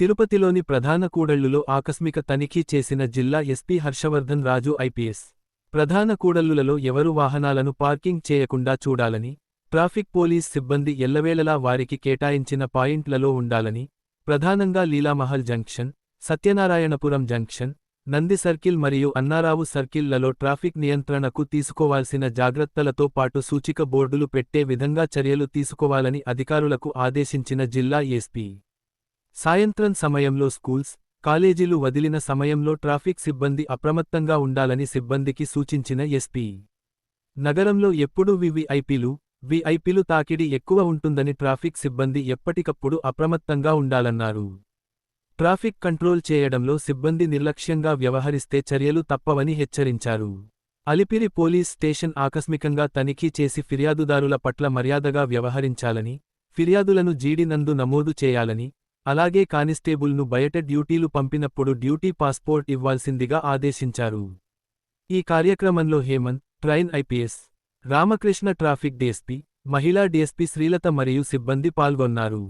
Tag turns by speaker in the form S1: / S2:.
S1: తిరుపతిలోని ప్రధాన కూడళ్ళులో ఆకస్మిక తనిఖీ చేసిన జిల్లా ఎస్పీ హర్షవర్ధన్ రాజు ఐపీఎస్. ప్రధాన కూడళ్ళులలో ఎవరు వాహనాలను పార్కింగ్ చేయకుండా చూడాలని ట్రాఫిక్ పోలీస్ సిబ్బంది ఎల్లవేళలా వారికి కేటాయించిన పాయింట్లలో ఉండాలని ప్రధానంగా Leelamahal junction Satyanarayanapuram junction Nandi circle మరియు అన్నారావు సర్కిల్లలో ట్రాఫిక్ నియంత్రణకు తీసుకోవాల్సిన జాగ్రత్తలతో పాటు సూచిక బోర్డులు పెట్టే విధంగా చర్యలు తీసుకోవాలని అధికారులకు ఆదేశించిన జిల్లా ఎస్పీ సాయంత్రం సమయంలో స్కూల్స్ కాలేజీలు వదిలిన సమయంలో ట్రాఫిక్ సిబ్బంది అప్రమత్తంగా ఉండాలని సిబ్బందికి సూచించిన ఎస్పీ. నగరంలో ఎప్పుడూ వివిఐపీలు విఐపీలు తాకిడి ఎక్కువ ఉంటుందని ట్రాఫిక్ సిబ్బంది ఎప్పటికప్పుడు అప్రమత్తంగా ఉండాలన్నారు. ట్రాఫిక్ కంట్రోల్ చేయడంలో సిబ్బంది నిర్లక్ష్యంగా వ్యవహరిస్తే చర్యలు తప్పవని హెచ్చరించారు. అలిపిరి పోలీస్ స్టేషన్ ఆకస్మికంగా తనిఖీ చేసి ఫిర్యాదుదారుల పట్ల మర్యాదగా వ్యవహరించాలని ఫిర్యాదులను జీడినందు నమోదు చేయాలని అలాగే కానిస్టేబుల్ను బయట డ్యూటీలు పంపినప్పుడు డ్యూటీ పాస్పోర్ట్ ఇవ్వాల్సిందిగా ఆదేశించారు. ఈ కార్యక్రమంలో Hemant trainee IPS Ramakrishna traffic DSP మహిళా డీఎస్పీ శ్రీలత మరియు సిబ్బంది పాల్గొన్నారు.